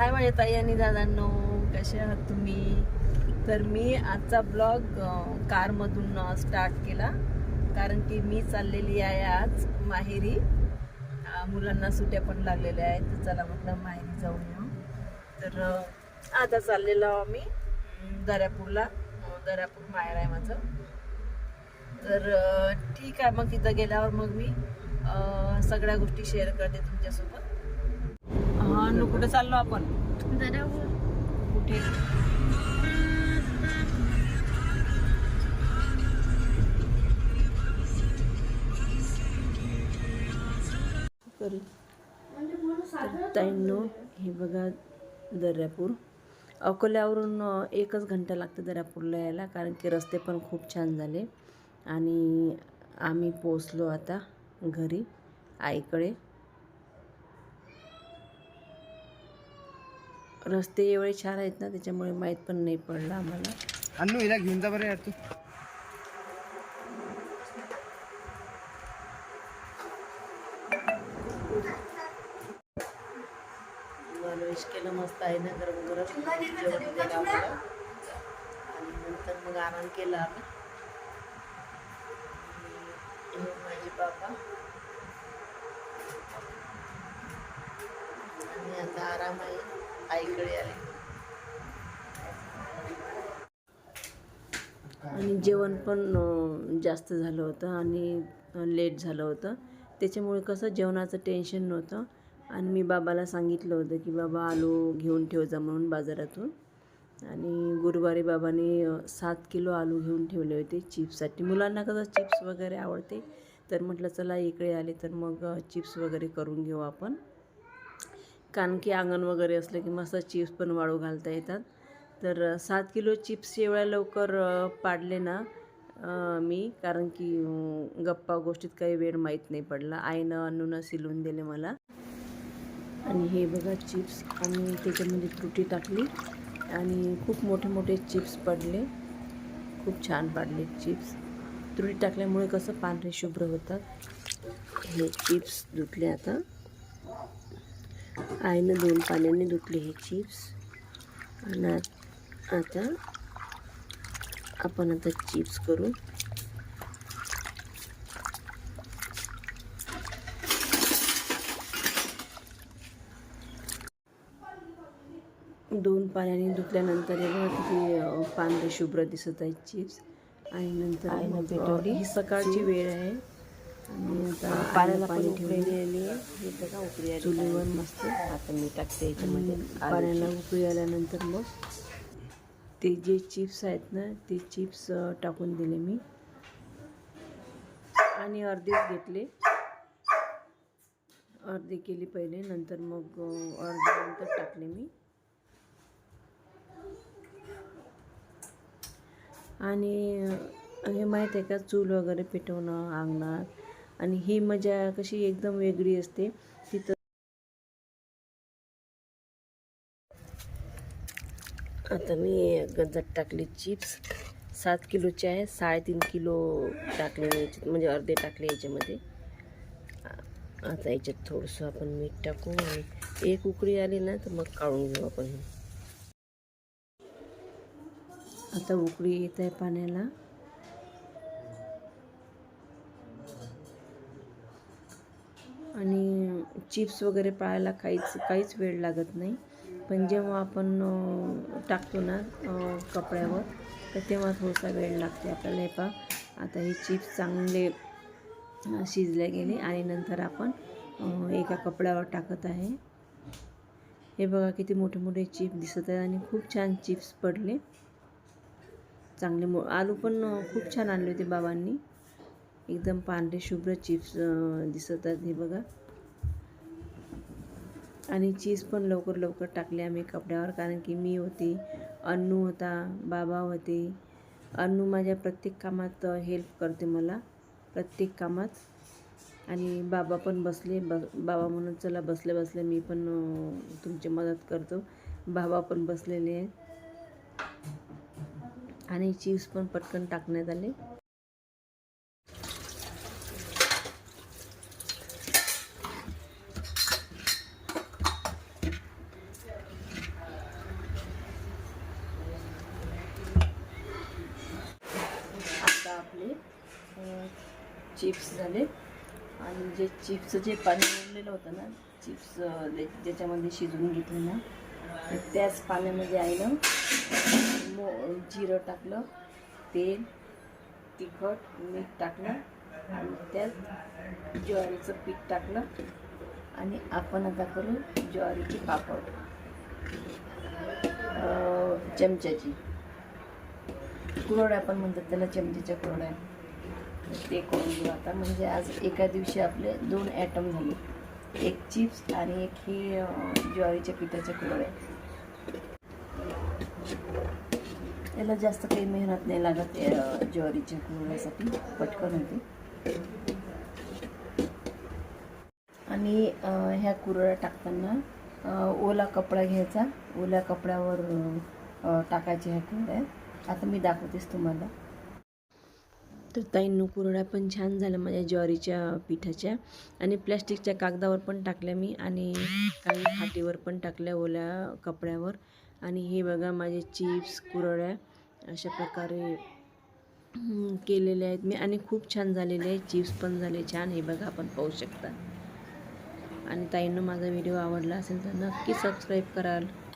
हाय माझ्या ताई आणि दादांनो कसे आहात तुम्ही? तर मी आजचा ब्लॉग कारमधून स्टार्ट केला. कारण की मी चाललेली आहे आज माहेरी. मुलांना सुट्या पण लागलेल्या आहेत तर चला म्हटलं माहेरी जाऊन येऊ तर आता चाललेलो आहो मी दर्यापूरला. दर्यापूर माहेर आहे माझं. तर ठीक आहे मग तिथं गेल्यावर मग मी सगळ्या गोष्टी शेअर करते तुमच्यासोबत. हा नु कुठे चाललो आपण? कुठे? ताईंनो हे बघा दर्यापूर. अकोल्यावरून एकच घंटा लागतं दर्यापूरला यायला कारण की रस्ते पण खूप छान झाले. आणि आम्ही पोचलो आता घरी आईकडे. रस्ते एवढे छान आहेत ना त्याच्यामुळे माहीत पण नाही पडलं आम्हाला. अन्नू हिला घेऊन जा बरं यार तू. नॉनव्हेज केलं मस्त आहे ना गरम गरम. जेवण दिलं आम्हाला आणि नंतर मग आराम केला आम्ही हे माझे बाबा. आणि आता आराम आहे. आईकडे आले. आणि जेवण पण जास्त झालं होतं आणि लेट झालं होतं. त्याच्यामुळे कसं जेवणाचं टेन्शन नव्हतं. आणि मी बाबाला सांगितलं होतं की बाबा आलू घेऊन ठेव जा म्हणून बाजारातून. आणि गुरुवारी बाबाने सात किलो आलू घेऊन ठेवले होते चिप्ससाठी. मुलांना कसं चिप्स वगैरे आवडते. तर म्हटलं चला इकडे आले तर मग चिप्स वगैरे करून घेऊ आपण. कारण की अंगण वगैरे असलं की मस्त चिप्स पण वाळू घालता येतात. तर सात किलो चिप्स एवढ्या लवकर पाडले ना मी कारण की गप्पा गोष्टीत काही वेळ माहीत नाही पडला. आईनं अन्नूनं सिलून दिले मला. आणि हे बघा चिप्स आणि त्याच्यामध्ये त्रुटी टाकली. आणि खूप मोठे मोठे चिप्स पडले. खूप छान पाडले चिप्स. त्रुटी टाकल्यामुळे कसं पांढरे शुभ्र होतात. हे चिप्स धुतले आता. आईनं दोन पाण्याने धुतले हे चिप्स. आणि आत- आपण आता चिप्स करू. दोन पाण्याने धुतल्यानंतर हे बघा किती पांढरे शुभ्र दिसत आहेत चिप्स. आणि नंतर आईनं पेटवली ही सकाळची वेळ आहे. आणि आता पाण्याला पाणी ठेवली हे बघा उकळी चुलीवर मस्त आता मी टाकते याच्यामध्ये पाण्याला उकळी आल्यानंतर मग ते जे चिप्स आहेत ना ते चिप्स टाकून दिले मी. आणि अर्धेच घेतले. अर्धे केली पहिले नंतर मग अ, अर्धे नंतर टाकले मी. आणि हे माहीत आहे का चूल वगैरे पेटवणं अंगणात आणि ही मजा कशी एकदम वेगळी असते तिथं आता मी गंजात टाकले चिप्स. सात किलोचे आहे साडेतीन किलो टाकले याच्यात म्हणजे अर्धे टाकले याच्यामध्ये. आता याच्यात थोडंसं आपण मीठ टाकू आणि एक उकळी आली ना तर मग काढून घेऊ आपण. आता उकळी येत आहे पाण्याला. चिप्स वगैरे पाळायला काहीच काहीच वेळ लागत नाही. पण जेव्हा आपण टाकतो ना कपड्यावर तर तेव्हा थोडासा वेळ लागते आपल्याला. हे पहा आता हे चिप्स चांगले शिजले गेले आणि नंतर आपण एका कपड्यावर टाकत आहे. हे बघा किती मोठे मोठे चिप्स दिसत आहे आणि खूप छान चिप्स पडले. चांगले मो आलू पण खूप छान आणले होते बाबांनी. एकदम पांढरे शुभ्र चिप्स दिसत आहेत हे बघा. आणि चीज पण लवकर लवकर टाकले आम्ही कपड्यावर. कारण की मी होती अन्नू होता बाबा होते. अन्नू माझ्या प्रत्येक कामात हेल्प करते मला प्रत्येक कामात. आणि बाबा पण बसले ब बाबा म्हणून चला बसले बसले मी पण तुमची मदत करतो. बाबा पण बसलेले आहेत. आणि चिप्स पण पटकन टाकण्यात आले. चिप्स झाले. आणि जे चिप्सचं जे पाणी उरलेलं होतं ना चिप्स ज्याच्यामध्ये शिजवून घेतलं ना तर त्याच पाण्यामध्ये आईनं मो जिरं टाकलं तेल तिखट मीठ टाकलं आणि त्यात ज्वारीचं पीठ टाकलं. आणि आपण आता करू ज्वारीची पापड. चमच्याची. कुरवड्या पण म्हणतात त्याला चमच्याच्या कुरड्या. ते करून घेऊ आता. म्हणजे आज एका दिवशी आपले दोन ॲटम झाले. एक चिप्स आणि एक ही ज्वारीच्या पिठाच्या कुरवड्या याला जास्त काही मेहनत नाही लागत ज्वारीच्या कुरवड्यासाठी पटकन होते. आणि ह्या कुरड्या टाकताना ओला कपडा घ्यायचा. ओल्या कपड्यावर टाकायचे टाकायच्या ह्या कुरड्या. आता मी दाखवतेच तुम्हाला. तर ताईंनो कुरड्या पण छान झाल्या माझ्या ज्वारीच्या पिठाच्या. आणि प्लॅस्टिकच्या कागदावर पण टाकल्या मी आणि काही खाटीवर पण टाकल्या ओल्या कपड्यावर. आणि हे बघा माझे चिप्स कुरड्या अशा प्रकारे केलेले आहेत मी. आणि खूप छान झालेले आहे चिप्स पण झाले छान. हे बघा आपण पाहू शकता. आणि ताईंनो माझा व्हिडिओ आवडला असेल तर नक्की सबस्क्राईब कराल.